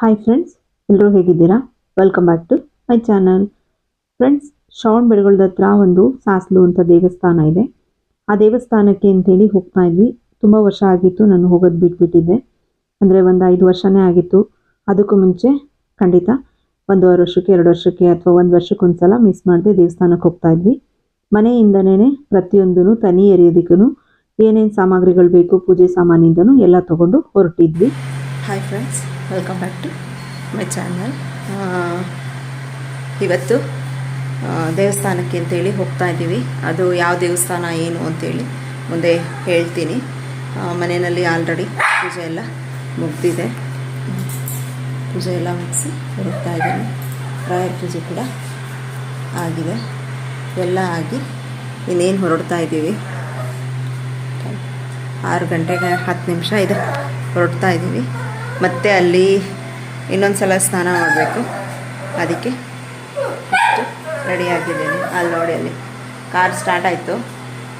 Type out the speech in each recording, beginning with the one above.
Hi friends ಎಲ್ಲರೂ ಹೇಗಿದ್ದೀರಾ? Welcome back to my channel friends ಶ್ರವಣ ಬೆಳಗೊಳದ ಹತ್ರ ಒಂದು ಸಾಸ್ಲು ಅಂತ ದೇವಸ್ಥಾನ ಇದೆ. ಆ ದೇವಸ್ಥಾನಕ್ಕೆ ಅಂತೇಳಿ ಹೋಗ್ತಾ ಇದ್ವಿ. ತುಂಬ ವರ್ಷ ಆಗಿತ್ತು ನಾನು ಹೋಗೋದು ಬಿಟ್ಬಿಟ್ಟಿದ್ದೆ. ಅಂದರೆ ಒಂದು ಐದು ವರ್ಷನೇ ಆಗಿತ್ತು. ಅದಕ್ಕೂ ಮುಂಚೆ ಖಂಡಿತ ಒಂದೂವರೆ ವರ್ಷಕ್ಕೆ, ಎರಡು ವರ್ಷಕ್ಕೆ ಅಥವಾ ಒಂದು ವರ್ಷಕ್ಕೆ ಒಂದ್ಸಲ ಮಿಸ್ ಮಾಡದೆ ದೇವಸ್ಥಾನಕ್ಕೆ ಹೋಗ್ತಾ ಇದ್ವಿ. ಮನೆಯಿಂದನೇ ಪ್ರತಿಯೊಂದೂ ತನಿ ಎರಿಯೋದಕ್ಕೂ ಏನೇನು ಸಾಮಗ್ರಿಗಳು ಬೇಕು, ಪೂಜೆ ಸಾಮಾನಿಂದನೂ ಎಲ್ಲ ತೊಗೊಂಡು ಹೊರಟಿದ್ವಿ. Hi friends welcome back to my channel ಇವತ್ತು ದೇವಸ್ಥಾನಕ್ಕೆ ಅಂತೇಳಿ ಹೋಗ್ತಾ ಇದ್ದೀವಿ. ಅದು ಯಾವ ದೇವಸ್ಥಾನ, ಏನು ಅಂತೇಳಿ ಮುಂದೆ ಹೇಳ್ತೀನಿ. ಮನೆಯಲ್ಲಿ ಆಲ್ರೆಡಿ ಪೂಜೆ ಎಲ್ಲ ಮುಗ್ದಿದೆ. ಪೂಜೆ ಎಲ್ಲ ಮುಗಿಸಿ ಹೋಗ್ತಾ ಇದ್ದೀನಿ. ರಾಯರ ಪೂಜೆ ಕೂಡ ಆಗಿದೆ. ಎಲ್ಲ ಆಗಿ ಇನ್ನೇನು ಹೊರಡ್ತಾ ಇದ್ದೀವಿ? ಆರು ಗಂಟೆಗೆ ಹತ್ತು ನಿಮಿಷ ಇದೆ. ಹೊರಡ್ತಾ ಇದ್ದೀವಿ. ಮತ್ತೆ ಅಲ್ಲಿ ಇನ್ನೊಂದು ಸಲ ಸ್ನಾನ ಮಾಡಬೇಕು. ಅದಕ್ಕೆ ರೆಡಿ ಆಗಿದ್ದೇನೆ. ಅಲ್ಲಿ ನೋಡಿ, ಅಲ್ಲಿ ಕಾರ್ ಸ್ಟಾರ್ಟ್ ಆಯಿತು.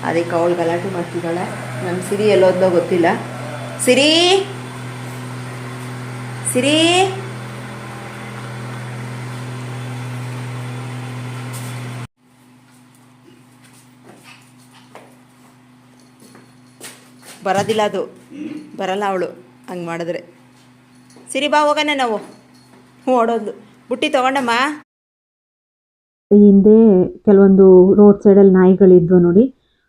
ಅದಕ್ಕೆ ಅವಳು ಗಲಾಟೆ ಮಾಡ್ತಿದ್ದಾಳೆ. ನಮ್ಮ ಸಿರಿ ಎಲ್ಲೋದ್ಲೋ ಗೊತ್ತಿಲ್ಲ. ಸಿರಿ! ಸಿರಿ! ಬರೋದಿಲ್ಲ ಅದು. ಬರಲ್ಲ ಅವಳು. ಹಂಗೆ ಮಾಡಿದ್ರೆ. ಸಿರಿ ಬಾ ಹೋಗೋಣ ನಾವು. ಹ್ಞೂ ಓಡೋದ್ಲು ಬುಟ್ಟಿ ತೊಗೊಂಡಮ್ಮ. ಈ ಹಿಂದೆ ಕೆಲವೊಂದು ರೋಡ್ ಸೈಡಲ್ಲಿ ನಾಯಿಗಳಿದ್ವು ನೋಡಿ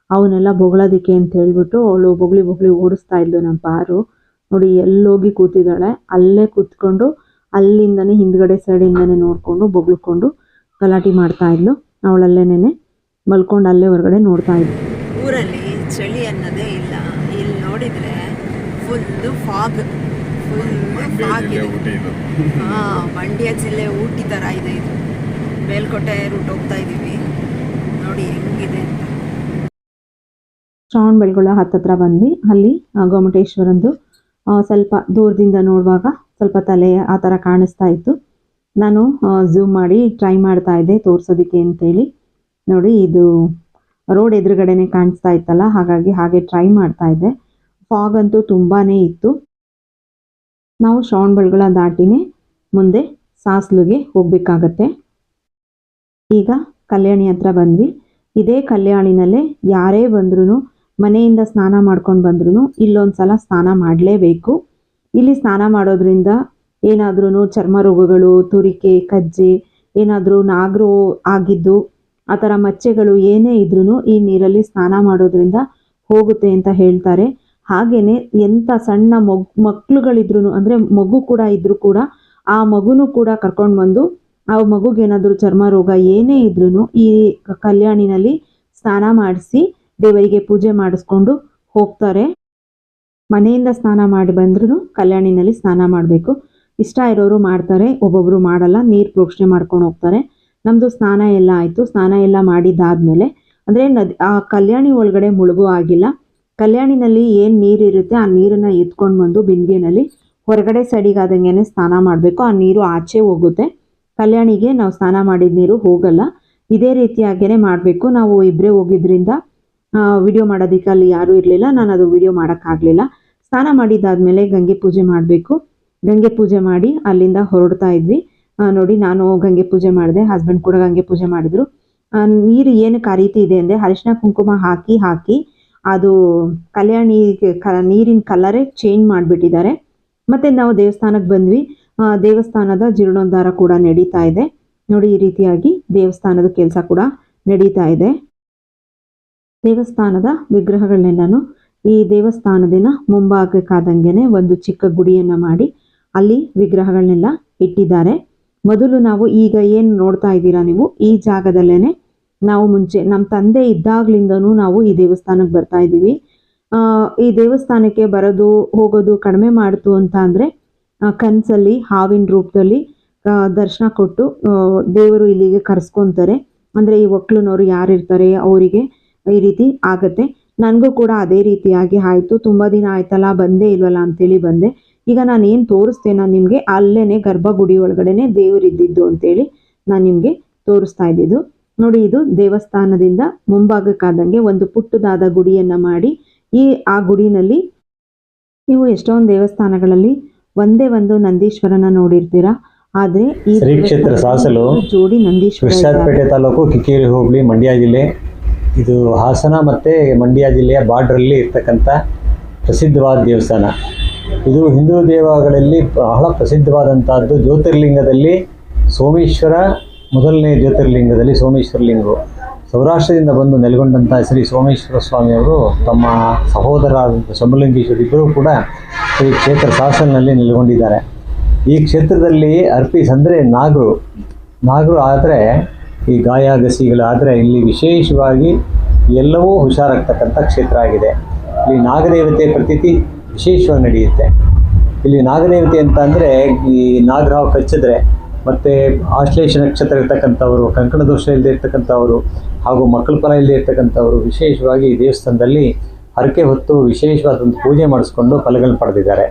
ಅವನ್ನೆಲ್ಲ ಬೊಗಳೋದಿಕ್ಕೆ ಅಂತ ಹೇಳ್ಬಿಟ್ಟು ಅವಳು ಬೊಗಳಿ ಬೊಗಳಿ ಓಡಿಸ್ತಾ ಇದ್ಲು ನಮ್ಮ ಪಾರು. ನೋಡಿ ಎಲ್ಲೋಗಿ ಕೂತಿದ್ದಾಳೆ. ಅಲ್ಲೇ ಕೂತ್ಕೊಂಡು ಅಲ್ಲಿಂದನೇ ಹಿಂದ್ಗಡೆ ಸೈಡಿಂದನೇ ನೋಡಿಕೊಂಡು ಬೊಗಳ್ಕೊಂಡು ಗಲಾಟೆ ಮಾಡ್ತಾ ಇದ್ಲು. ಅವಳಲ್ಲೇನೇ ಮಲ್ಕೊಂಡು ಅಲ್ಲೇ ಹೊರಗಡೆ ನೋಡ್ತಾ ಇದ್ಲು. ಊರಲ್ಲಿ ಚಳಿ ಅನ್ನೋದೇ ಇಲ್ಲ. ಇಲ್ಲಿ ನೋಡಿದರೆ ಫುಲ್ಲು ಫಾಗ್ ಫುಲ್ಲು ಹಾಂ ಮಂಡ್ಯ ಜಿಲ್ಲೆ ಊಟಿ ತರ ಇದೆ ಇದು. ಮೇಲ್ಕೋಟೆ ರೂಟ್ ಹೋಗ್ತಾ ಇದೀವಿ. ನೋಡಿ ಹೆಂಗಿದೆ ಅಂತ. ಶ್ರಾವಣ ಬೆಳಗೊಳ ಹತ್ತತ್ರ ಬಂದ್ವಿ. ಅಲ್ಲಿ ಗೋಮಟೇಶ್ವರಂದು ಸ್ವಲ್ಪ ದೂರದಿಂದ ನೋಡುವಾಗ ಸ್ವಲ್ಪ ತಲೆ ಆ ಥರ ಕಾಣಿಸ್ತಾ ಇತ್ತು. ನಾನು ಝೂಮ್ ಮಾಡಿ ಟ್ರೈ ಮಾಡ್ತಾ ಇದ್ದೆ ತೋರಿಸೋದಕ್ಕೆ ಅಂತೇಳಿ. ನೋಡಿ ಇದು ರೋಡ್ ಎದುರುಗಡೆನೆ ಕಾಣಿಸ್ತಾ ಇತ್ತಲ್ಲ ಹಾಗಾಗಿ ಹಾಗೆ ಟ್ರೈ ಮಾಡ್ತಾ ಇದ್ದೆ. ಫಾಗ್ ಅಂತೂ ತುಂಬಾ ಇತ್ತು. ನಾವು ಶ್ರವಣ ಬೆಳಗೊಳ ದಾಟಿನೇ ಮುಂದೆ ಸಾಸ್ಲುಗೆ ಹೋಗಬೇಕಾಗತ್ತೆ. ಈಗ ಕಲ್ಯಾಣಿ ಹತ್ರ ಬಂದ್ವಿ. ಇದೇ ಕಲ್ಯಾಣಿನಲ್ಲೇ ಯಾರೇ ಬಂದ್ರೂ ಮನೆಯಿಂದ ಸ್ನಾನ ಮಾಡ್ಕೊಂಡು ಬಂದ್ರೂ ಇಲ್ಲೊಂದು ಸಲ ಸ್ನಾನ ಮಾಡಲೇಬೇಕು. ಇಲ್ಲಿ ಸ್ನಾನ ಮಾಡೋದ್ರಿಂದ ಏನಾದ್ರೂ ಚರ್ಮ ರೋಗಗಳು, ತುರಿಕೆ, ಕಜ್ಜೆ, ಏನಾದರೂ ನಾಗರು ಆಗಿದ್ದು, ಆ ಥರ ಮಚ್ಚೆಗಳು ಏನೇ ಇದ್ರೂ ಈ ನೀರಲ್ಲಿ ಸ್ನಾನ ಮಾಡೋದ್ರಿಂದ ಹೋಗುತ್ತೆ ಅಂತ ಹೇಳ್ತಾರೆ. ಹಾಗೇನೆ ಎಂಥ ಸಣ್ಣ ಮಗ್ ಮಕ್ಳುಗಳಿದ್ರು ಅಂದ್ರೆ ಮಗು ಕೂಡ ಇದ್ರೂ ಕೂಡ, ಆ ಮಗುನೂ ಕೂಡ ಕರ್ಕೊಂಡು ಬಂದು, ಆ ಮಗುಗೇನಾದರೂ ಚರ್ಮ ರೋಗ ಏನೇ ಇದ್ರೂ ಈ ಕಲ್ಯಾಣಿನಲ್ಲಿ ಸ್ನಾನ ಮಾಡಿಸಿ, ದೇವರಿಗೆ ಪೂಜೆ ಮಾಡಿಸ್ಕೊಂಡು ಹೋಗ್ತಾರೆ. ಮನೆಯಿಂದ ಸ್ನಾನ ಮಾಡಿ ಬಂದ್ರೂ ಕಲ್ಯಾಣಿನಲ್ಲಿ ಸ್ನಾನ ಮಾಡಬೇಕು. ಇಷ್ಟ ಇರೋರು ಮಾಡ್ತಾರೆ, ಒಬ್ಬೊಬ್ರು ಮಾಡಲ್ಲ, ನೀರು ಪ್ರೋಕ್ಷಣೆ ಮಾಡ್ಕೊಂಡು ಹೋಗ್ತಾರೆ. ನಮ್ದು ಸ್ನಾನ ಎಲ್ಲ ಆಯಿತು, ಸ್ನಾನ ಎಲ್ಲ ಮಾಡಿದ್ದಾದ್ಮೇಲೆ, ಅಂದ್ರೆ ನದಿ, ಆ ಕಲ್ಯಾಣಿ ಒಳಗಡೆ ಮುಳುಗು ಆಗಿಲ್ಲ. ಕಲ್ಯಾಣಿನಲ್ಲಿ ಏನು ನೀರಿರುತ್ತೆ, ಆ ನೀರನ್ನು ಎತ್ಕೊಂಡು ಬಂದು ಬಿಂದಿಗೆನಲ್ಲಿ ಹೊರಗಡೆ ಸೈಡಿಗಾದಂಗೆ ಸ್ನಾನ ಮಾಡಬೇಕು. ಆ ನೀರು ಆಚೆ ಹೋಗುತ್ತೆ. ಕಲ್ಯಾಣಿಗೆ ನಾವು ಸ್ನಾನ ಮಾಡಿದ ನೀರು ಹೋಗಲ್ಲ. ಇದೇ ರೀತಿಯಾಗೇ ಮಾಡಬೇಕು. ನಾವು ಇಬ್ಬರೇ ಹೋಗಿದ್ರಿಂದ ವಿಡಿಯೋ ಮಾಡೋದಕ್ಕೆ ಅಲ್ಲಿ ಯಾರೂ ಇರಲಿಲ್ಲ. ನಾನು ಅದು ವಿಡಿಯೋ ಮಾಡೋಕ್ಕಾಗಲಿಲ್ಲ. ಸ್ನಾನ ಮಾಡಿದ್ದಾದಮೇಲೆ ಗಂಗೆ ಪೂಜೆ ಮಾಡಬೇಕು. ಗಂಗೆ ಪೂಜೆ ಮಾಡಿ ಅಲ್ಲಿಂದ ಹೊರಡ್ತಾ ಇದ್ವಿ. ನೋಡಿ, ನಾನು ಗಂಗೆ ಪೂಜೆ ಮಾಡಿದೆ. ಹಸ್ಬೆಂಡ್ ಕೂಡ ಗಂಗೆ ಪೂಜೆ ಮಾಡಿದ್ರು. ನೀರು ಏನಕ್ಕೆ ಆ ರೀತಿ ಇದೆ ಅಂದರೆ ಅರಿಶಿನ ಕುಂಕುಮ ಹಾಕಿ ಹಾಕಿ ಅದು ಕಲ್ಯಾಣಿ ಕ ನೀರಿನ ಕಲರೇ ಚೇಂಜ್ ಮಾಡಿಬಿಟ್ಟಿದ್ದಾರೆ. ಮತ್ತು ನಾವು ದೇವಸ್ಥಾನಕ್ಕೆ ಬಂದ್ವಿ. ದೇವಸ್ಥಾನದ ಜೀರ್ಣೋದ್ಧಾರ ಕೂಡ ನಡೀತಾ ಇದೆ. ನೋಡಿ, ಈ ರೀತಿಯಾಗಿ ದೇವಸ್ಥಾನದ ಕೆಲಸ ಕೂಡ ನಡೀತಾ ಇದೆ. ದೇವಸ್ಥಾನದ ವಿಗ್ರಹಗಳನ್ನೆಲ್ಲನೂ ಈ ದೇವಸ್ಥಾನದಿನ ಮುಂಭಾಗಕ್ಕಾದಂಗೆನೆ ಒಂದು ಚಿಕ್ಕ ಗುಡಿಯನ್ನು ಮಾಡಿ ಅಲ್ಲಿ ವಿಗ್ರಹಗಳನ್ನೆಲ್ಲ ಇಟ್ಟಿದ್ದಾರೆ. ಮೊದಲು ನಾವು ಈಗ ಏನು ನೋಡ್ತಾ ಇದ್ದೀರಾ ನೀವು? ಈ ಜಾಗದಲ್ಲೇನೆ ನಾವು ಮುಂಚೆ ನಮ್ಮ ತಂದೆ ಇದ್ದಾಗ್ಲಿಂದನೂ ನಾವು ಈ ದೇವಸ್ಥಾನಕ್ಕೆ ಬರ್ತಾ ಇದ್ದೀವಿ. ಈ ದೇವಸ್ಥಾನಕ್ಕೆ ಬರೋದು, ಹೋಗೋದು ಕಡಿಮೆ ಮಾಡಿತು ಅಂತ ಅಂದರೆ ಕನಸಲ್ಲಿ, ಹಾವಿನ ರೂಪದಲ್ಲಿ ದರ್ಶನ ಕೊಟ್ಟು ದೇವರು ಇಲ್ಲಿಗೆ ಕರೆಸ್ಕೊತಾರೆ. ಅಂದರೆ ಈ ಒಕ್ಲುನವರು ಯಾರಿರ್ತಾರೆ ಅವರಿಗೆ ಈ ರೀತಿ ಆಗತ್ತೆ. ನನಗೂ ಕೂಡ ಅದೇ ರೀತಿಯಾಗಿ ಆಯಿತು. ತುಂಬ ದಿನ ಆಯ್ತಲ್ಲ, ಬಂದೇ ಇಲ್ವಲ್ಲ ಅಂತೇಳಿ ಬಂದೆ. ಈಗ ನಾನು ಏನು ತೋರಿಸ್ತೇನೆ ನಿಮಗೆ ಅಲ್ಲೇ ಗರ್ಭಗುಡಿ ಒಳಗಡೆನೆ ದೇವರು ಇದ್ದಿದ್ದು ಅಂತೇಳಿ ನಾನು ನಿಮಗೆ ತೋರಿಸ್ತಾ ಇದ್ದಿದ್ದು. ನೋಡಿ ಇದು ದೇವಸ್ಥಾನದಿಂದ ಮುಂಭಾಗಕ್ಕಾದಂಗೆ ಒಂದು ಪುಟ್ಟದಾದ ಗುಡಿಯನ್ನ ಮಾಡಿ ಈ ಆ ಗುಡಿನಲ್ಲಿ ನೀವು ಎಷ್ಟೊಂದು ದೇವಸ್ಥಾನಗಳಲ್ಲಿ ಒಂದೇ ಒಂದು ನಂದೀಶ್ವರನ ನೋಡಿರ್ತೀರಾ. ಆದ್ರೆ ಈ ಶ್ರೀ ಕ್ಷೇತ್ರ ಸಾಸಲು ಜೋಡಿ ನಂದೀಶ್ವರ ತಾಲೂಕು ಕಿಕ್ಕೇರಿ ಹೋಬಳಿ ಮಂಡ್ಯ ಜಿಲ್ಲೆ. ಇದು ಹಾಸನ ಮತ್ತೆ ಮಂಡ್ಯ ಜಿಲ್ಲೆಯ ಬಾರ್ಡ್ರಲ್ಲಿ ಇರ್ತಕ್ಕಂಥ ಪ್ರಸಿದ್ಧವಾದ ದೇವಸ್ಥಾನ. ಇದು ಹಿಂದೂ ದೇವಗಳಲ್ಲಿ ಬಹಳ ಪ್ರಸಿದ್ಧವಾದಂತಹದ್ದು ಜ್ಯೋತಿರ್ಲಿಂಗದಲ್ಲಿ ಸೋಮೇಶ್ವರ ಮೊದಲನೇ ಜ್ಯೋತಿರ್ಲಿಂಗದಲ್ಲಿ ಸೋಮೇಶ್ವರ ಲಿಂಗವು. ಸೌರಾಷ್ಟ್ರದಿಂದ ಬಂದು ನೆಲೆಗೊಂಡಂಥ ಶ್ರೀ ಸೋಮೇಶ್ವರ ಸ್ವಾಮಿಯವರು ತಮ್ಮ ಸಹೋದರ ಸಮಲಿಂಗೇಶ್ವರ ಇಬ್ಬರೂ ಕೂಡ ಈ ಕ್ಷೇತ್ರ ಸಾಸನಲ್ಲಿ ನೆಲೆಗೊಂಡಿದ್ದಾರೆ. ಈ ಕ್ಷೇತ್ರದಲ್ಲಿ ಅರ್ಪಿಸ್ ಅಂದರೆ ನಾಗರು. ನಾಗರು ಆದರೆ ಈ ಗಾಯ ಗಸಿಗಳಾದರೆ ಇಲ್ಲಿ ವಿಶೇಷವಾಗಿ ಎಲ್ಲವೂ ಹುಷಾರಾಗ್ತಕ್ಕಂಥ ಕ್ಷೇತ್ರ ಆಗಿದೆ. ಇಲ್ಲಿ ನಾಗದೇವತೆ ಪ್ರತೀತಿ ವಿಶೇಷವಾಗಿ ನಡೆಯುತ್ತೆ. ಇಲ್ಲಿ ನಾಗದೇವತೆ ಅಂತ ಅಂದರೆ ಈ ನಾಗರಾವ್ ಕಚ್ಚಿದ್ರೆ ಮತ್ತು ಆಶ್ಲೇಷ ನಕ್ಷತ್ರ ಇರ್ತಕ್ಕಂಥವರು, ಕಂಕಣ ದೋಷ ಇಲ್ಲದೆ ಇರ್ತಕ್ಕಂಥವರು ಹಾಗೂ ಮಕ್ಕಳ ಫಲ ಇಲ್ಲದೆ ಇರ್ತಕ್ಕಂಥವರು ವಿಶೇಷವಾಗಿ ಈ ದೇವಸ್ಥಾನದಲ್ಲಿ ಹರಕೆ ಹೊತ್ತು ವಿಶೇಷವಾದಂಥ ಪೂಜೆ ಮಾಡಿಸ್ಕೊಂಡು ಫಲಗಳನ್ನು ಪಡೆದಿದ್ದಾರೆ.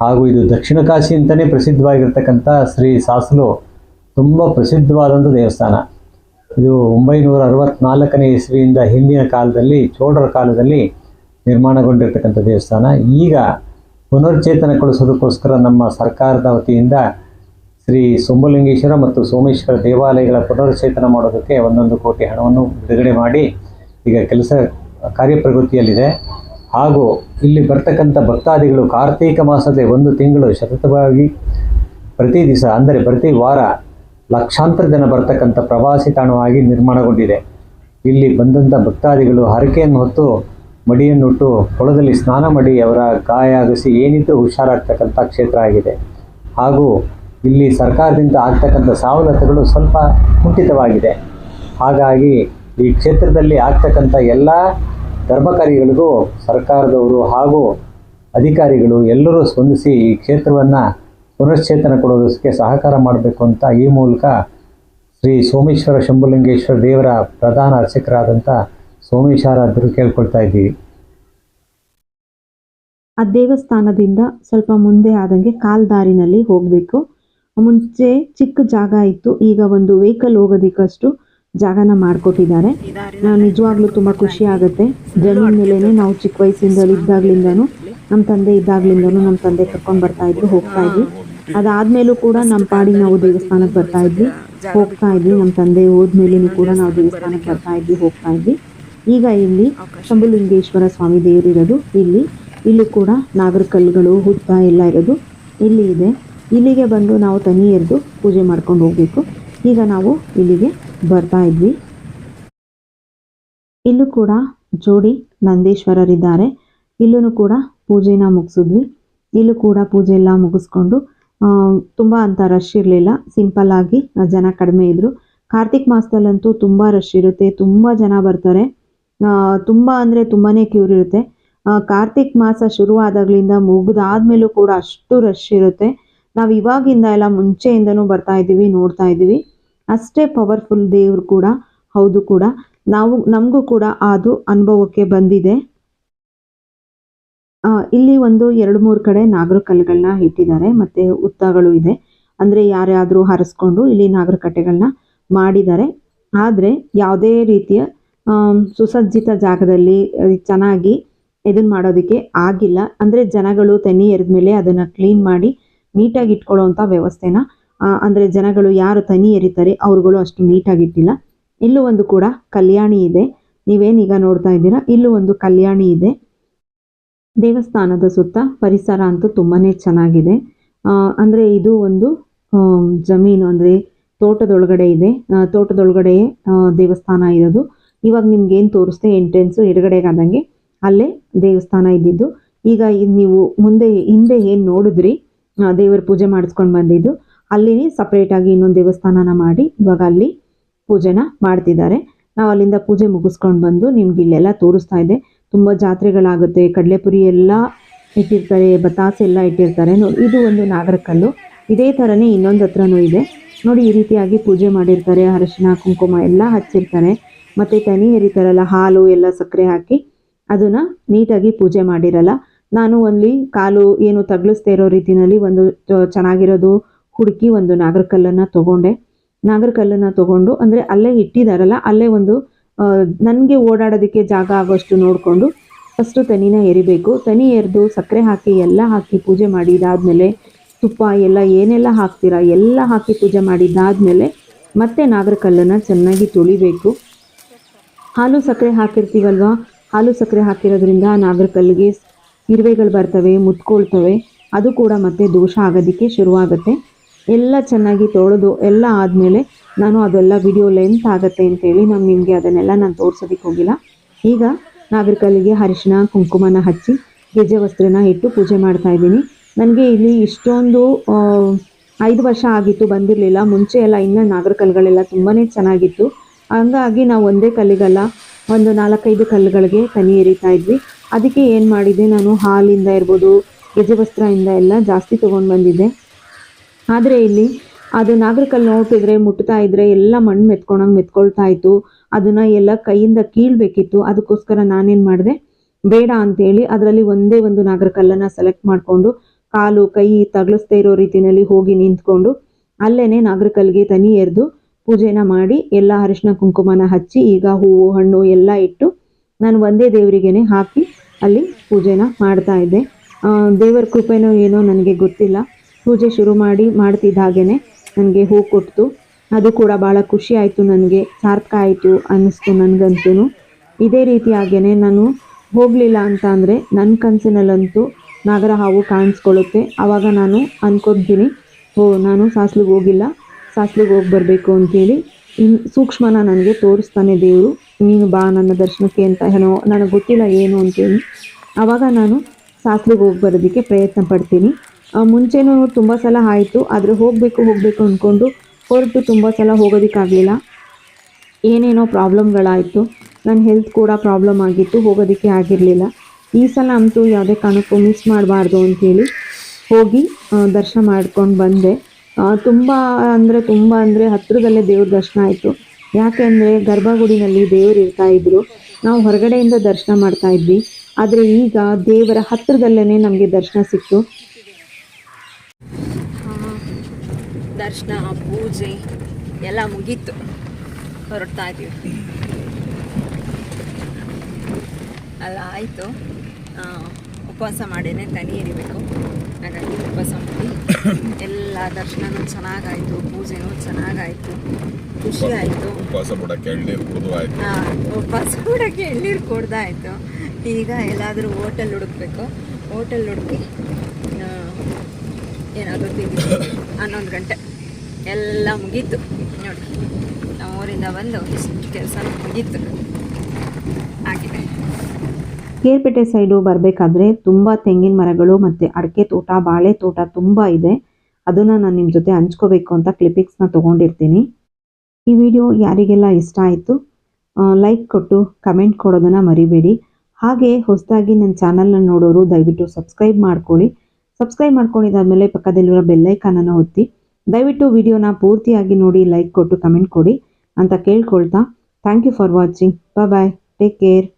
ಹಾಗೂ ಇದು ದಕ್ಷಿಣ ಕಾಶಿ ಅಂತಲೇ ಪ್ರಸಿದ್ಧವಾಗಿರ್ತಕ್ಕಂಥ ಶ್ರೀ ಸಾಸಲು ತುಂಬ ಪ್ರಸಿದ್ಧವಾದಂಥ ದೇವಸ್ಥಾನ. ಇದು ಒಂಬೈನೂರ ಅರವತ್ನಾಲ್ಕನೇ ಇಸ್ವಿಯಿಂದ ಹಿಂದಿನ ಕಾಲದಲ್ಲಿ, ಚೋಳರ ಕಾಲದಲ್ಲಿ ನಿರ್ಮಾಣಗೊಂಡಿರ್ತಕ್ಕಂಥ ದೇವಸ್ಥಾನ. ಈಗ ಪುನರ್ಚೇತನಗೊಳಿಸೋದಕ್ಕೋಸ್ಕರ ನಮ್ಮ ಸರ್ಕಾರದ ವತಿಯಿಂದ ಶ್ರೀ ಸೋಮಲಿಂಗೇಶ್ವರ ಮತ್ತು ಸೋಮೇಶ್ವರ ದೇವಾಲಯಗಳ ಪುನರುಚೇತನ ಮಾಡೋದಕ್ಕೆ ಒಂದೊಂದು ಕೋಟಿ ಹಣವನ್ನು ಬಿಡುಗಡೆ ಮಾಡಿ ಈಗ ಕೆಲಸ ಕಾರ್ಯಪ್ರಗತಿಯಲ್ಲಿದೆ. ಹಾಗೂ ಇಲ್ಲಿ ಬರ್ತಕ್ಕಂಥ ಭಕ್ತಾದಿಗಳು ಕಾರ್ತೀಕ ಮಾಸದ ಒಂದು ತಿಂಗಳು ಸತತವಾಗಿ ಪ್ರತಿ ದಿವಸ, ಅಂದರೆ ಪ್ರತಿ ವಾರ ಲಕ್ಷಾಂತರ ಜನ ಬರ್ತಕ್ಕಂಥ ಪ್ರವಾಸಿ ತಾಣವಾಗಿ ನಿರ್ಮಾಣಗೊಂಡಿದೆ. ಇಲ್ಲಿ ಬಂದಂಥ ಭಕ್ತಾದಿಗಳು ಹರಕೆಯನ್ನು ಹೊತ್ತು ಮಡಿಯನ್ನುಟ್ಟು ಕೊಳದಲ್ಲಿ ಸ್ನಾನ ಮಾಡಿ ಅವರ ಗಾಯ ಗಸಿ ಏನಿದ್ರೂ ಹುಷಾರಾಗ್ತಕ್ಕಂಥ ಕ್ಷೇತ್ರ ಆಗಿದೆ. ಹಾಗೂ ಇಲ್ಲಿ ಸರ್ಕಾರದಿಂದ ಆಗ್ತಕ್ಕಂಥ ಸವಲತ್ತುಗಳು ಸ್ವಲ್ಪ ಕುಂಠಿತವಾಗಿದೆ. ಹಾಗಾಗಿ ಈ ಕ್ಷೇತ್ರದಲ್ಲಿ ಆಗ್ತಕ್ಕಂಥ ಎಲ್ಲ ಧರ್ಮಕಾರಿಗಳಿಗೂ ಸರ್ಕಾರದವರು ಹಾಗೂ ಅಧಿಕಾರಿಗಳು ಎಲ್ಲರೂ ಸ್ಪಂದಿಸಿ ಈ ಕ್ಷೇತ್ರವನ್ನು ಪುನಶ್ಚೇತನ ಕೊಡೋದಕ್ಕೆ ಸಹಕಾರ ಮಾಡಬೇಕು ಅಂತ ಈ ಮೂಲಕ ಶ್ರೀ ಸೋಮೇಶ್ವರ ಶಂಭುಲಿಂಗೇಶ್ವರ ದೇವರ ಪ್ರಧಾನ ಅರ್ಚಕರಾದಂಥ ಸೋಮೇಶ್ವರಾದರು ಕೇಳ್ಕೊಳ್ತಾ ಇದ್ದೀವಿ. ಆ ದೇವಸ್ಥಾನದಿಂದ ಸ್ವಲ್ಪ ಮುಂದೆ ಆದಂಗೆ ಕಾಲ್ದಾರಿನಲ್ಲಿ ಹೋಗಬೇಕು. ಮುಂಚೆ ಚಿಕ್ಕ ಜಾಗ ಇತ್ತು. ಈಗ ಒಂದು ವೆಹಿಕಲ್ ಹೋಗೋದಕ್ಕಷ್ಟು ಜಾಗನ ಮಾಡಿಕೊಟ್ಟಿದ್ದಾರೆ. ನಿಜವಾಗ್ಲೂ ತುಂಬಾ ಖುಷಿ ಆಗುತ್ತೆ. ಜಮೀನ್ ಮೇಲೆನೆ ನಾವು ಚಿಕ್ಕ ವಯಸ್ಸಿಂದಲೂ ಇದ್ದಾಗ್ಲಿಂದನೂ ನಮ್ಮ ತಂದೆ ಇದ್ದಾಗ್ಲಿಂದನೂ ನಮ್ಮ ತಂದೆ ಕರ್ಕೊಂಡು ಬರ್ತಾ ಇದ್ವಿ ಹೋಗ್ತಾ ಇದ್ವಿ. ಅದಾದ್ಮೇಲೂ ಕೂಡ ನಮ್ಮ ಪಾಡಿ ನಾವು ದೇವಸ್ಥಾನಕ್ಕೆ ಬರ್ತಾ ಇದ್ವಿ. ಹೋಗ್ತಾ ಇದ್ವಿ. ನಮ್ಮ ತಂದೆ ಹೋದ್ಮೇಲೂ ಕೂಡ ನಾವು ದೇವಸ್ಥಾನಕ್ಕೆ ಬರ್ತಾ ಇದ್ವಿ, ಹೋಗ್ತಾ ಇದ್ವಿ. ಈಗ ಇಲ್ಲಿ ಶಂಭುಲಿಂಗೇಶ್ವರ ಸ್ವಾಮಿ ದೇವರಿರೋದು ಇಲ್ಲಿ ಇಲ್ಲಿ ಕೂಡ ನಾಗರ ಕಲ್ಲುಗಳು ಹುತ್ತ ಎಲ್ಲ ಇರೋದು. ಇಲ್ಲಿ ಇದೆ. ಇಲ್ಲಿಗೆ ಬಂದು ನಾವು ತನಿ ಎರೆದು ಪೂಜೆ ಮಾಡ್ಕೊಂಡು ಹೋಗಬೇಕು. ಈಗ ನಾವು ಇಲ್ಲಿಗೆ ಬರ್ತಾ ಇದ್ವಿ. ಇಲ್ಲೂ ಕೂಡ ಜೋಡಿ ನಂದೀಶ್ವರರಿದ್ದಾರೆ. ಇಲ್ಲೂ ಕೂಡ ಪೂಜೆನ ಮುಗಿಸಿದ್ವಿ. ಇಲ್ಲೂ ಕೂಡ ಪೂಜೆ ಎಲ್ಲ ಮುಗಿಸ್ಕೊಂಡು ತುಂಬ ಅಂತ ರಶ್ ಇರಲಿಲ್ಲ. ಸಿಂಪಲ್ ಆಗಿ ಜನ ಕಡಿಮೆ ಇದ್ರು. ಕಾರ್ತಿಕ್ ಮಾಸದಲ್ಲಂತೂ ತುಂಬ ರಶ್ ಇರುತ್ತೆ. ತುಂಬ ಜನ ಬರ್ತಾರೆ. ತುಂಬ ಅಂದರೆ ತುಂಬಾನೇ ಕ್ಯೂರ್ ಇರುತ್ತೆ. ಕಾರ್ತಿಕ್ ಮಾಸ ಶುರುವಾದಾಗಲಿಂದ ಮುಗಿದಾದ್ಮೇಲೂ ಕೂಡ ಅಷ್ಟು ರಶ್ ಇರುತ್ತೆ. ನಾವು ಇವಾಗಿಂದ ಎಲ್ಲ ಮುಂಚೆಯಿಂದನೂ ಬರ್ತಾ ಇದ್ದೀವಿ, ನೋಡ್ತಾ ಇದ್ದೀವಿ. ಅಷ್ಟೇ ಪವರ್ಫುಲ್ ದೇವ್ರು ಕೂಡ, ಹೌದು ಕೂಡ. ನಾವು, ನಮಗೂ ಕೂಡ ಅದು ಅನುಭವಕ್ಕೆ ಬಂದಿದೆ. ಇಲ್ಲಿ ಒಂದು ಎರಡು ಮೂರು ಕಡೆ ನಾಗರ ಕಲ್ಲುಗಳನ್ನ ಇಟ್ಟಿದ್ದಾರೆ, ಮತ್ತೆ ಉತ್ತಗಳು ಇದೆ. ಅಂದ್ರೆ ಯಾರ್ಯಾದರೂ ಹರಿಸ್ಕೊಂಡು ಇಲ್ಲಿ ನಾಗರ ಕಟ್ಟೆಗಳನ್ನ ಮಾಡಿದ್ದಾರೆ. ಆದ್ರೆ ಯಾವುದೇ ರೀತಿಯ ಸುಸಜ್ಜಿತ ಜಾಗದಲ್ಲಿ ಚೆನ್ನಾಗಿ ಇದನ್ನ ಮಾಡೋದಕ್ಕೆ ಆಗಿಲ್ಲ. ಅಂದ್ರೆ ಜನಗಳು ತೆನಿ ಎರೆದ್ಮೇಲೆ ಅದನ್ನ ಕ್ಲೀನ್ ಮಾಡಿ ನೀಟಾಗಿ ಇಟ್ಕೊಳ್ಳೋವಂಥ ವ್ಯವಸ್ಥೆನ ಅಂದರೆ ಜನಗಳು ಯಾರು ತನಿ ಎರಿತಾರೆ ಅವ್ರುಗಳು ಅಷ್ಟು ನೀಟಾಗಿ ಇಟ್ಟಿಲ್ಲ. ಇಲ್ಲೂ ಒಂದು ಕೂಡ ಕಲ್ಯಾಣಿ ಇದೆ. ನೀವೇನೀಗ ನೋಡ್ತಾ ಇದ್ದೀರಾ, ಇಲ್ಲೂ ಒಂದು ಕಲ್ಯಾಣಿ ಇದೆ. ದೇವಸ್ಥಾನದ ಸುತ್ತ ಪರಿಸರ ಅಂತೂ ತುಂಬಾನೇ ಚೆನ್ನಾಗಿದೆ. ಅಂದರೆ ಇದು ಒಂದು ಜಮೀನು, ಅಂದ್ರೆ ತೋಟದೊಳಗಡೆ ಇದೆ. ತೋಟದೊಳಗಡೆ ದೇವಸ್ಥಾನ ಇರೋದು. ಇವಾಗ ನಿಮ್ಗೆ ಏನು ತೋರಿಸ್ದೆ, ಎಂಟ್ರೆನ್ಸು ಎಡಗಡೆಗಾದಂಗೆ ಅಲ್ಲೇ ದೇವಸ್ಥಾನ ಇದ್ದಿದ್ದು. ಈಗ ನೀವು ಮುಂದೆ, ಹಿಂದೆ ಏನು ನೋಡಿದ್ರಿ ದೇವರ ಪೂಜೆ ಮಾಡಿಸ್ಕೊಂಡು ಬಂದಿದ್ದು. ಅಲ್ಲಿ ಸಪ್ರೇಟಾಗಿ ಇನ್ನೊಂದು ದೇವಸ್ಥಾನನ ಮಾಡಿ ಇವಾಗ ಅಲ್ಲಿ ಪೂಜೆನ ಮಾಡ್ತಿದ್ದಾರೆ. ನಾವು ಅಲ್ಲಿಂದ ಪೂಜೆ ಮುಗಿಸ್ಕೊಂಡು ಬಂದು ನಿಮ್ಗೆ ಇಲ್ಲೆಲ್ಲ ತೋರಿಸ್ತಾ ಇದೆ ತುಂಬ ಜಾತ್ರೆಗಳಾಗುತ್ತೆ. ಕಡಲೆಪುರಿ ಎಲ್ಲ ಇಟ್ಟಿರ್ತಾರೆ, ಬತಾಸೆ ಎಲ್ಲ ಇಟ್ಟಿರ್ತಾರೆ. ನೋಡಿ, ಇದು ಒಂದು ನಾಗರಕಲ್ಲು. ಇದೇ ಥರನೇ ಇನ್ನೊಂದು ಹತ್ರನೂ ಇದೆ. ನೋಡಿ, ಈ ರೀತಿಯಾಗಿ ಪೂಜೆ ಮಾಡಿರ್ತಾರೆ. ಅರಶಿನ, ಕುಂಕುಮ ಎಲ್ಲ ಹಚ್ಚಿರ್ತಾರೆ. ಮತ್ತು ತನಿ ಎರಿತಾರಲ್ಲ, ಹಾಲು ಎಲ್ಲ ಸಕ್ಕರೆ ಹಾಕಿ, ಅದನ್ನು ನೀಟಾಗಿ ಪೂಜೆ ಮಾಡಿರಲ್ಲ. ನಾನು ಅಲ್ಲಿ ಕಾಲು ಏನು ತಗ್ಲಿಸ್ತಾ ಇರೋ ರೀತಿನಲ್ಲಿ ಒಂದು ಚೆನ್ನಾಗಿರೋದು ಹುಡುಕಿ ಒಂದು ನಾಗರಕಲ್ಲನ್ನು ತಗೊಂಡೆ. ನಾಗರಕಲ್ಲನ್ನು ತಗೊಂಡು ಅಂದರೆ ಅಲ್ಲೇ ಇಟ್ಟಿದಾರಲ್ಲ, ಅಲ್ಲೇ ಒಂದು ನನಗೆ ಓಡಾಡೋದಕ್ಕೆ ಜಾಗ ಆಗೋಷ್ಟು ನೋಡಿಕೊಂಡು ಫಸ್ಟು ತನಿನ ಎರಿಬೇಕು ತನಿ ಎರೆದು ಸಕ್ಕರೆ ಹಾಕಿ ಎಲ್ಲ ಹಾಕಿ ಪೂಜೆ ಮಾಡಿ, ಇದಾದಮೇಲೆ ತುಪ್ಪ ಎಲ್ಲ ಏನೆಲ್ಲ ಹಾಕ್ತೀರಾ ಎಲ್ಲ ಹಾಕಿ ಪೂಜೆ ಮಾಡಿದ್ದಾದಮೇಲೆ ಮತ್ತೆ ನಾಗರಕಲ್ಲನ್ನು ಚೆನ್ನಾಗಿ ತೊಳಿಬೇಕು. ಹಾಲು ಸಕ್ಕರೆ ಹಾಕಿರ್ತೀವಲ್ವ? ಹಾಲು ಸಕ್ಕರೆ ಹಾಕಿರೋದ್ರಿಂದ ನಾಗರ ಕಲ್ಲಿಗೆ ಇರುವೆಗಳು ಬರ್ತವೆ, ಮುತ್ಕೊಳ್ತವೆ, ಅದು ಕೂಡ ಮತ್ತೆ ದೋಷ ಆಗೋದಕ್ಕೆ ಶುರುವಾಗುತ್ತೆ. ಎಲ್ಲ ಚೆನ್ನಾಗಿ ತೊಳೆದು ಎಲ್ಲ ಆದಮೇಲೆ ನಾನು ಅದೆಲ್ಲ ವಿಡಿಯೋ ಲೆಂತ್ ಆಗುತ್ತೆ ಅಂತೇಳಿ ನಾನು ನಿಮಗೆ ಅದನ್ನೆಲ್ಲ ನಾನು ತೋರ್ಸೋದಕ್ಕೆ ಹೋಗಿಲ್ಲ. ಈಗ ನಾಗರಕಲ್ಲಿಗೆ ಅರಿಶಿನ ಕುಂಕುಮನ ಹಚ್ಚಿ ಗೆಜ್ಜೆ ವಸ್ತ್ರನ ಇಟ್ಟು ಪೂಜೆ ಮಾಡ್ತಾ ಇದ್ದೀನಿ. ನನಗೆ ಇಲ್ಲಿ ಇಷ್ಟೊಂದು ಐದು ವರ್ಷ ಆಗಿತ್ತು ಬಂದಿರಲಿಲ್ಲ. ಮುಂಚೆ ಎಲ್ಲ ಇನ್ನೂ ನಾಗರ ಕಲ್ಲುಗಳೆಲ್ಲ ತುಂಬಾ ಚೆನ್ನಾಗಿತ್ತು. ಹಂಗಾಗಿ ನಾವು ಒಂದೇ ಕಲ್ಲಿಗಲ್ಲ, ಒಂದು ನಾಲ್ಕೈದು ಕಲ್ಲುಗಳಿಗೆ ಕನಿ ಎರಿತಾ ಇದ್ವಿ. ಅದಕ್ಕೆ ಏನು ಮಾಡಿದೆ, ನಾನು ಹಾಲಿಂದ ಇರ್ಬೋದು ಗೆಜವಸ್ತ್ರದಿಂದ ಎಲ್ಲ ಜಾಸ್ತಿ ತೊಗೊಂಡು ಬಂದಿದ್ದೆ. ಆದರೆ ಇಲ್ಲಿ ಅದು ನಾಗರಕಲ್ ನೋಡ್ತಿದ್ರೆ, ಮುಟ್ತಾ ಇದ್ರೆ ಎಲ್ಲ ಮಣ್ಣು ಮೆತ್ಕೊಂಡಂಗೆ ಮೆತ್ಕೊಳ್ತಾ ಇತ್ತು. ಅದನ್ನು ಎಲ್ಲ ಕೈಯಿಂದ ಕೀಳ್ಬೇಕಿತ್ತು. ಅದಕ್ಕೋಸ್ಕರ ನಾನೇನು ಮಾಡಿದೆ, ಬೇಡ ಅಂತೇಳಿ ಅದರಲ್ಲಿ ಒಂದೇ ಒಂದು ನಾಗರಕಲ್ಲನ್ನು ಸೆಲೆಕ್ಟ್ ಮಾಡಿಕೊಂಡು, ಕಾಲು, ಕೈ ತಗಲಿಸ್ತಾ ಇರೋ ರೀತಿಯಲ್ಲಿ ಹೋಗಿ ನಿಂತ್ಕೊಂಡು ಅಲ್ಲೇ ನಾಗರಕಲ್ಲಿಗೆ ತನಿ ಎರೆದು ಪೂಜೆನ ಮಾಡಿ, ಎಲ್ಲ ಅರಿಶಿನ ಕುಂಕುಮನ ಹಚ್ಚಿ, ಈಗ ಹೂವು, ಹಣ್ಣು ಎಲ್ಲ ಇಟ್ಟು ನಾನು ಒಂದೇ ದೇವರಿಗೇನೆ ಹಾಕಿ ಅಲ್ಲಿ ಪೂಜೆನ ಮಾಡ್ತಾ ಇದ್ದೆ. ದೇವರ ಕೃಪೆನೋ ಏನೋ ನನಗೆ ಗೊತ್ತಿಲ್ಲ. ಪೂಜೆ ಶುರು ಮಾಡಿ ಮಾಡ್ತಿದ್ದ ಹಾಗೇನೆ ನನಗೆ ಹೂ ಕೊಡ್ತು ಅದು ಕೂಡ ಭಾಳ ಖುಷಿ ಆಯಿತು ನನಗೆ, ಸಾರ್ಥಕ ಆಯಿತು ಅನ್ನಿಸ್ತು ನನಗಂತೂ ಇದೇ ರೀತಿಯಾಗೇ ನಾನು ಹೋಗಲಿಲ್ಲ ಅಂತ ಅಂದರೆ ನನ್ನ ಕನಸಿನಲ್ಲಂತೂ ನಾಗರ ಹಾವು ಕಾಣಿಸ್ಕೊಳ್ಳುತ್ತೆ. ಆವಾಗ ನಾನು ಅನ್ಕೊತೀನಿ ಓ ನಾನು ಸಾಸ್ಲಿಗೆ ಹೋಗಿಲ್ಲ, ಸಾಸ್ಲಿಗೆ ಹೋಗಿ ಬರಬೇಕು ಅಂತೇಳಿ ಇನ್ ಸೂಕ್ಷ್ಮನ ನನಗೆ ತೋರಿಸ್ತಾನೆ ದೇವರು. ನೀನು ಬಾ ನನ್ನ ದರ್ಶನಕ್ಕೆ ಅಂತ ಏನೋ ನನಗೆ ಗೊತ್ತಿಲ್ಲ ಏನು ಅಂತೇಳಿ ಆವಾಗ ನಾನು ಸಾಸ್ರಿಗೆ ಹೋಗಿ ಬರೋದಕ್ಕೆ ಪ್ರಯತ್ನ ಪಡ್ತೀನಿ. ಮುಂಚೆನೂ ತುಂಬ ಸಲ ಆಯಿತು, ಆದರೆ ಹೋಗಬೇಕು ಹೋಗಬೇಕು ಅಂದ್ಕೊಂಡು ಹೊರಟು ತುಂಬ ಸಲ ಹೋಗೋದಕ್ಕಾಗಲಿಲ್ಲ. ಏನೇನೋ ಪ್ರಾಬ್ಲಮ್ಗಳಾಯಿತು, ನನ್ನ ಹೆಲ್ತ್ ಕೂಡ ಪ್ರಾಬ್ಲಮ್ ಆಗಿತ್ತು, ಹೋಗೋದಕ್ಕೆ ಆಗಿರಲಿಲ್ಲ. ಈ ಸಲ ಅಂತೂ ಯಾವುದೇ ಕಾರಣಕ್ಕೂ ಮಿಸ್ ಮಾಡಬಾರ್ದು ಅಂಥೇಳಿ ಹೋಗಿ ದರ್ಶನ ಮಾಡ್ಕೊಂಡು ಬಂದೆ. ತುಂಬ ಅಂದರೆ ತುಂಬ ಅಂದರೆ ಹತ್ತಿರದಲ್ಲೇ ದೇವ್ರ ದರ್ಶನ ಆಯಿತು. ಯಾಕೆಂದರೆ ಗರ್ಭಗುಡಿನಲ್ಲಿ ದೇವರು ಇರ್ತಾ ಇದ್ರು. ನಾವು ಹೊರಗಡೆಯಿಂದ ದರ್ಶನ ಮಾಡ್ತಾ ಇದ್ವಿ. ಆದರೆ ಈಗ ದೇವರ ಹತ್ತಿರದಲ್ಲೇ ನಮಗೆ ದರ್ಶನ ಸಿಕ್ತು. ದರ್ಶನ, ಪೂಜೆ ಎಲ್ಲ ಮುಗೀತು. ಹೊರಡ್ತಾ ಇದ್ದೀವಿ. ಅಲ್ಲ, ಆಯಿತು. ಉಪವಾಸ ಮಾಡೇನೆ ತನಿ ಇರಿಬೇಕು. ಹಾಗಾಗಿ ಉಪವಾಸ ಎಲ್ಲ ದರ್ಶನನೂ ಚೆನ್ನಾಗಾಯಿತು ಪೂಜೆನೂ ಚೆನ್ನಾಗಾಯಿತು ಖುಷಿ ಆಯ್ತು. ಉಪವಾಸ ಬಿಡಕ್ಕೆ ಎಳ್ನೀರು ಕುಡಿದು ಆಯ್ತು. ಉಪವಾಸ ಬಿಡೋಕ್ಕೆ ಎಳ್ನೀರು ಕೊಡ್ದಾಯಿತು. ಈಗ ಎಲ್ಲಾದರೂ ಹೋಟೆಲ್ ಹುಡುಕ್ಬೇಕು. ಹೋಟೆಲ್ ಹುಡುಕಿ ಏನಾದರೂ ತಿಂದು ಹನ್ನೊಂದು ಗಂಟೆ. ಎಲ್ಲ ಮುಗೀತು. ನೋಡಿ ನಾವು ಊರಿಂದ ಬಂದು ಇಷ್ಟು ಕೆಲಸ ಮುಗೀತು. ಕೇರ್ಪೇಟೆ ಸೈಡು ಬರಬೇಕಾದ್ರೆ ತುಂಬ ತೆಂಗಿನ ಮರಗಳು ಮತ್ತು ಅಡಿಕೆ ತೋಟ, ಬಾಳೆ ತೋಟ ತುಂಬ ಇದೆ. ಅದನ್ನು ನಾನು ನಿಮ್ಮ ಜೊತೆ ಹಂಚ್ಕೋಬೇಕು ಅಂತ ಕ್ಲಿಪಿಕ್ಸ್ನ ತೊಗೊಂಡಿರ್ತೀನಿ. ಈ ವಿಡಿಯೋ ಯಾರಿಗೆಲ್ಲ ಇಷ್ಟ ಆಯಿತು ಲೈಕ್ ಕೊಟ್ಟು ಕಮೆಂಟ್ ಕೊಡೋದನ್ನು ಮರಿಬೇಡಿ. ಹಾಗೆ ಹೊಸದಾಗಿ ನನ್ನ ಚಾನಲ್ನ ನೋಡೋರು ದಯವಿಟ್ಟು ಸಬ್ಸ್ಕ್ರೈಬ್ ಮಾಡ್ಕೊಳ್ಳಿ. ಸಬ್ಸ್ಕ್ರೈಬ್ ಮಾಡ್ಕೊಂಡಿದ್ದಾದಮೇಲೆ ಪಕ್ಕದಲ್ಲಿರೋ ಬೆಲ್ಲೈಕನನ್ನು ಒತ್ತಿ. ದಯವಿಟ್ಟು ವಿಡಿಯೋನ ಪೂರ್ತಿಯಾಗಿ ನೋಡಿ ಲೈಕ್ ಕೊಟ್ಟು ಕಮೆಂಟ್ ಕೊಡಿ ಅಂತ ಕೇಳ್ಕೊಳ್ತಾ. Thank you for watching. Bye take care.